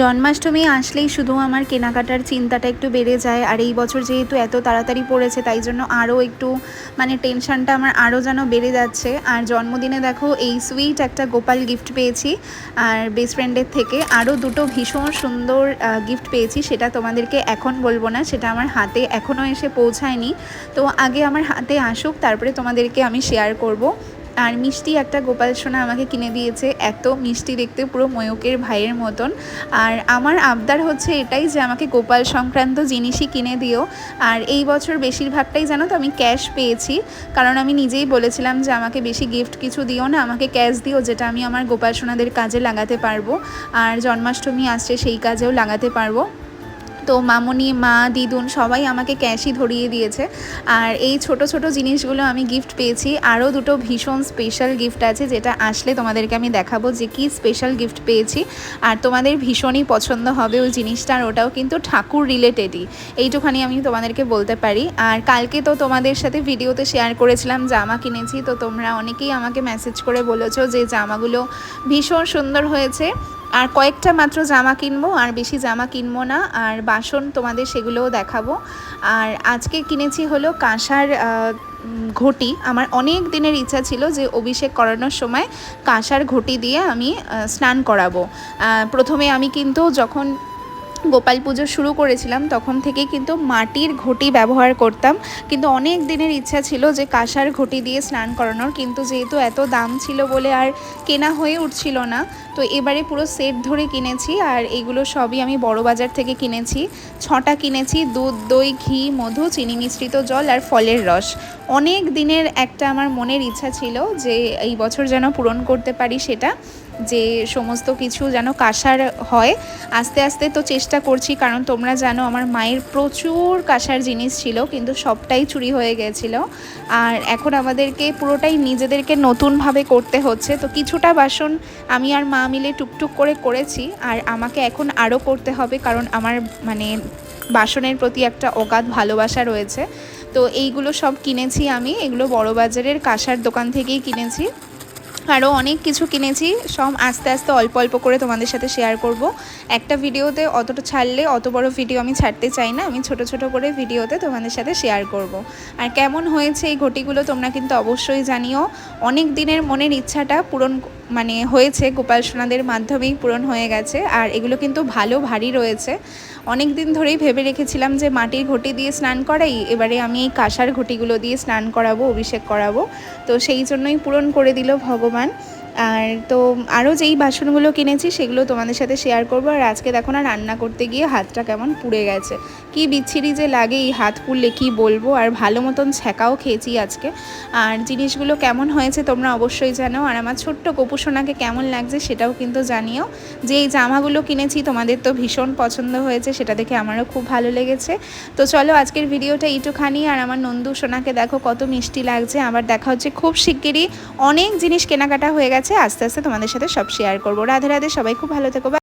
জন্মাষ্টমী আসলেই শুধু আমার কেনাকাটার চিন্তাটা একটু বেড়ে যায়, আর এই বছর যেহেতু এত তাড়াতাড়ি পড়েছে, তাই জন্য আরও একটু মানে টেনশনটা আমার আরও যেন বেড়ে যাচ্ছে। আর জন্মদিনে দেখো এই সুইট একটা গোপাল গিফট পেয়েছি, আর বেস্ট ফ্রেন্ডের থেকে আরও দুটো ভীষণ সুন্দর গিফট পেয়েছি, সেটা তোমাদেরকে এখন বলব না, সেটা আমার হাতে এখনও এসে পৌঁছায়নি। তো আগে আমার হাতে আসুক, তারপরে তোমাদেরকে আমি শেয়ার করব। আর মিষ্টি একটা গোপাল সোনা আমাকে কিনে দিয়েছে। এত মিষ্টি দেখতে, পুরো ময়ূকের ভাইয়ের মতন। আর আমার আবদার হচ্ছে এটাই যে আমাকে গোপাল সংক্রান্ত জিনিসই কিনে দিও। আর এই বছর বেশিরভাগটাই জানো তো আমি ক্যাশ পেয়েছি। কারণ আমি নিজেই বলেছিলাম যে আমাকে বেশি গিফট কিছু দিও না, আমাকে ক্যাশ দিও, যেটা আমি আমার গোপাল সোনাদের কাজে লাগাতে পারব। আর জন্মাষ্টমী আসছে, সেই কাজেও লাগাতে পারব। তো মামনি, মা, দিদুন সবাই আমাকে ক্যাশই ধরিয়ে দিয়েছে। আর এই ছোট ছোট জিনিসগুলো আমি গিফট পেয়েছি। আরও দুটো ভীষণ স্পেশাল গিফট আছে যেটা আসলে তোমাদেরকে আমি দেখাবো যে কি স্পেশাল গিফট পেয়েছি। আর তোমাদের ভীষণই পছন্দ হবে ওই জিনিসটা, আর ওটাও কিন্তু ঠাকুর রিলেটেডই এইটুখানি আমি তোমাদেরকে বলতে পারি। আর কালকে তো তোমাদের সাথে ভিডিওতে শেয়ার করেছিলাম, জামা কিনেছি। তো তোমরা অনেকেই আমাকে মেসেজ করে বলেছ যে জামাগুলো ভীষণ সুন্দর হয়েছে। আর কয়েকটা মাত্র জামা কিনবো, আর বেশি জামা কিনবো না, আর বাসন তোমাদের সেগুলোও দেখাবো। আর আজকে কিনেছি হলো কাঁসার ঘটি। আমার অনেক দিনের ইচ্ছা ছিল যে অভিষেক করানোর সময় কাঁসার ঘটি দিয়ে আমি স্নান করাবো। প্রথমে আমি কিন্তু যখন গোপাল পুজো শুরু করেছিলাম, তখন থেকেই কিন্তু মাটির ঘটি ব্যবহার করতাম। কিন্তু অনেক দিনের ইচ্ছা ছিল যে কাঁসার ঘটি দিয়ে স্নান করানোর, কিন্তু যেহেতু এত দাম ছিল বলে আর কেনা হয়ে উঠছিল না, তো এবারে পুরো সেট ধরে কিনেছি আর এগুলো সবই আমি বড় বাজার থেকে কিনেছি। ছটা কিনেছি, দুধ, দই, ঘি, মধু, চিনি মিশ্রিত জল আর ফলের রস। অনেক দিনের একটা আমার মনের ইচ্ছা ছিল যে এই বছর যেন পূরণ করতে পারি সেটা। যে সমস্ত কিছু যেন কাঁসার হয়, আস্তে আস্তে তো চেষ্টা করছি, কারণ তোমরা জানো আমার মায়ের প্রচুর কাঁসার জিনিস ছিল, কিন্তু সবটাই চুরি হয়ে গেছিল। আর এখন আমাদেরকে পুরোটাই নিজেদেরকে নতুনভাবে করতে হচ্ছে, তো কিছুটা বাসন আমি আর মা মিলে টুকটুক করে করেছি, আর আমাকে এখন আরও করতে হবে, কারণ আমার মানে বাসনের প্রতি একটা অগাধ ভালোবাসা রয়েছে। তো এইগুলো সব কিনেছি আমি, এগুলো বড় বাজারের কাঁসার দোকান থেকেই কিনেছি। আরও অনেক কিছু কিনেছি। সব আস্তে আস্তে অল্প অল্প করে তোমাদের সাথে শেয়ার করব। একটা ভিডিওতে অতটা ছাড়লে অত বড় ভিডিও আমি ছাড়তে চাই না। আমি ছোট ছোট করে ভিডিওতে তোমাদের সাথে শেয়ার করব। আর কেমন হয়েছে এই ঘটিগুলো তোমরা কিন্তু অবশ্যই জানিও। অনেক দিনের মনের ইচ্ছাটা পূরণ মানে হয়েছে, গোপাল সোনাদের মাধ্যমেই পূরণ হয়ে গেছে, আর এগুলো কিন্তু ভালো, ভারী রয়েছে। অনেক দিন ধরেই ভেবে রেখেছিলাম যে মাটির ঘটি দিয়ে স্নান করাই, এবারে আমি এই কাঁসার ঘটিগুলো দিয়ে স্নান করাবো, অভিষেক করাবো। তো সেই জন্যই পূরণ করে দিল ভগবান। আর তো আরও যেই বাসনগুলো কিনেছি সেগুলো তোমাদের সাথে শেয়ার করব। আর আজকে দেখো না রান্না করতে গিয়ে হাতটা কেমন পুড়ে গেছে। কি বিচ্ছিরি যে লাগে এই হাত পুড়লে কি বলব? আর ভালো মতন ছ্যাঁকাও খেয়েছি আজকে। আর জিনিসগুলো কেমন হয়েছে তোমরা অবশ্যই জানো আর আমার ছোট্ট কপুসোনাকে কেমন লাগছে সেটাও কিন্তু জানিও। যে এই জামাগুলো কিনেছি তোমাদের তো ভীষণ পছন্দ হয়েছে, সেটা দেখে আমারও খুব ভালো লেগেছে। তো চলো আজকের ভিডিওটা এইটুখানি। আর আমার নন্দু সোনাকে দেখো কত মিষ্টি লাগছে। আবার দেখা হচ্ছে খুব শিগগিরই অনেক জিনিস কেনাকাটা হয়ে গেছে। আস্তে আস্তে তোমাদের সাথে সব শেয়ার করব। রাধে রাধে সবাই খুব ভালো থেকো